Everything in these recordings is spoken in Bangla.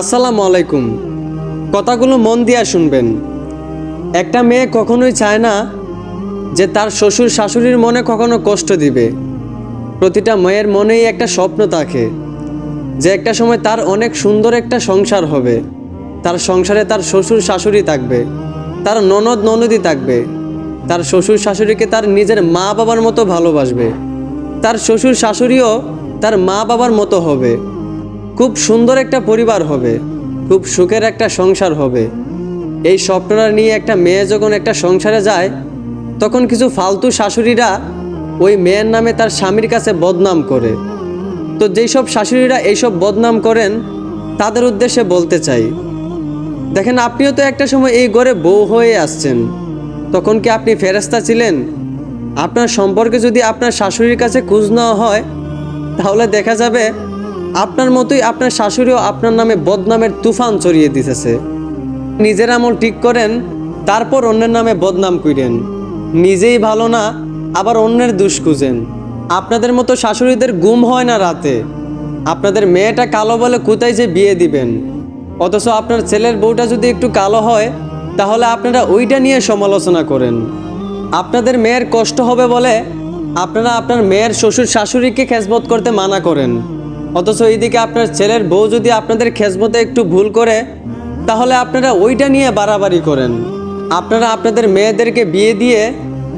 আসসালামু আলাইকুম। কথাগুলো মন দিয়া শুনবেন। একটা মেয়ে কখনোই চায় না যে তার শ্বশুর শাশুড়ির মনে কখনো কষ্ট দিবে। প্রতিটা মেয়ের মনেই একটা স্বপ্ন থাকে যে একটা সময় তার অনেক সুন্দর একটা সংসার হবে। তার সংসারে তার শ্বশুর শাশুড়ি থাকবে, তার ননদ ননদি থাকবে, তার শ্বশুর শাশুড়িকে তার নিজের মা বাবার মতো ভালোবাসবে, তার শ্বশুর শাশুড়িও তার মা বাবার মতো হবে। খুব সুন্দর একটা পরিবার হবে, খুব সুখের একটা সংসার হবে। এই স্বপ্নটা নিয়ে একটা মেয়ে যখন একটা সংসারে যায়, তখন কিছু ফালতু শাশুড়িরা ওই মেয়ের নামে তার স্বামীর কাছে বদনাম করে। তো যেই সব শাশুড়িরা এইসব বদনাম করেন, তাদের উদ্দেশ্যে বলতে চাই, দেখেন আপনিও তো একটা সময় এই ঘরে বউ হয়ে আসছেন, তখন কি আপনি ফেরেস্তা ছিলেন? আপনার সম্পর্কে যদি আপনার শাশুড়ির কাছে খোঁজ নেওয়া হয়, তাহলে দেখা যাবে আপনার মতোই আপনার শাশুড়িও আপনার নামে বদনামের তুফান ছড়িয়ে দিতেছে। নিজের আমল ঠিক করেন, তারপর অন্যের নামে বদনাম করেন। নিজেই ভালো না, আবার অন্যের দুষ খুঁজেন। আপনাদের মতো শাশুড়িদের গুম হয় না রাতে। আপনাদের মেয়েটা কালো বলে কোথায় যে বিয়ে দিবেন? অথচ আপনার ছেলের বউটা যদি একটু কালো হয়, তাহলে আপনারা ওইটা নিয়ে সমালোচনা করেন। আপনাদের মেয়ের কষ্ট হবে বলে আপনারা আপনার মেয়ের শ্বশুর শাশুড়িকে খেজমত করতে মানা করেন। অথচ এইদিকে আপনার ছেলের বউ যদি আপনাদের খেজমতে একটু ভুল করে, তাহলে আপনারা ওইটা নিয়ে বাড়াবাড়ি করেন। আপনারা আপনাদের মেয়েদেরকে বিয়ে দিয়ে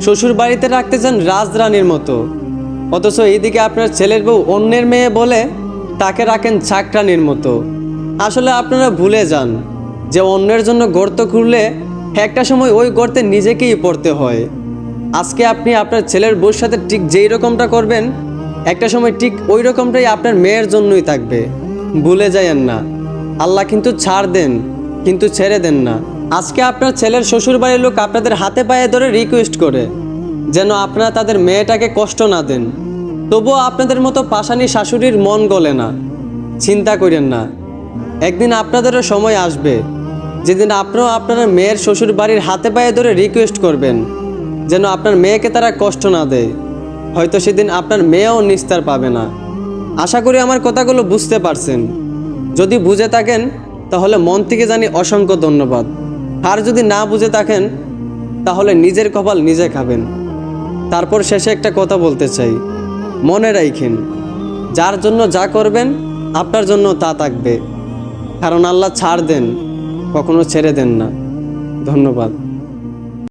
শ্বশুর বাড়িতে রাখতে চান রাজরানীর মতো। অথচ এইদিকে আপনার ছেলের বউ অন্যের মেয়ে বলে তাকে রাখেন ছাকরানির মতো। আসলে আপনারা ভুলে যান যে অন্যের জন্য গর্ত খুঁড়লে একটা সময় ওই গর্তে নিজেকেই পড়তে হয়। আজকে আপনি আপনার ছেলের বউর সাথে ঠিক যেই রকমটা করবেন একটা সময় ঠিক ওই রকমটাই আপনার মেয়ের জন্যই থাকবে। ভুলে যায়েন না। আল্লাহ কিন্তু ছাড় দেন, কিন্তু ছেড়ে দেন না। আজকে আপনার ছেলের শ্বশুর বাড়ির লোক আপনাদের হাতে পায়ে ধরে রিকোয়েস্ট করে, যেন আপনারা তাদের মেয়েটাকে কষ্ট না দেন। তবুও আপনাদের মতো পাশানি শাশুড়ির মন গলে না। চিন্তা করেন না। একদিন আপনাদেরও সময় আসবে। যেদিন আপনিও আপনার মেয়ের শ্বশুর বাড়ির হাতে পায়ে ধরে রিকোয়েস্ট করবেন, যেন আপনার মেয়েকে তারা কষ্ট না দেয়। হয়তো সেদিন আপনার মেয়েও নিস্তার পাবে না। আশা করি আমার কথাগুলো বুঝতে পারছেন। যদি বুঝে থাকেন, তাহলে মন থেকে জানি অসংখ্য ধন্যবাদ। আর যদি না বুঝে থাকেন, তাহলে নিজের কপাল নিজে খাবেন। তারপর শেষে একটা কথা বলতে চাই। মনে রাখেন যার জন্য যা করবেন, আপনার জন্য তা থাকবে। কারণ আল্লাহ ছাড় দেন, কখনো ছেড়ে দেন না। ধন্যবাদ।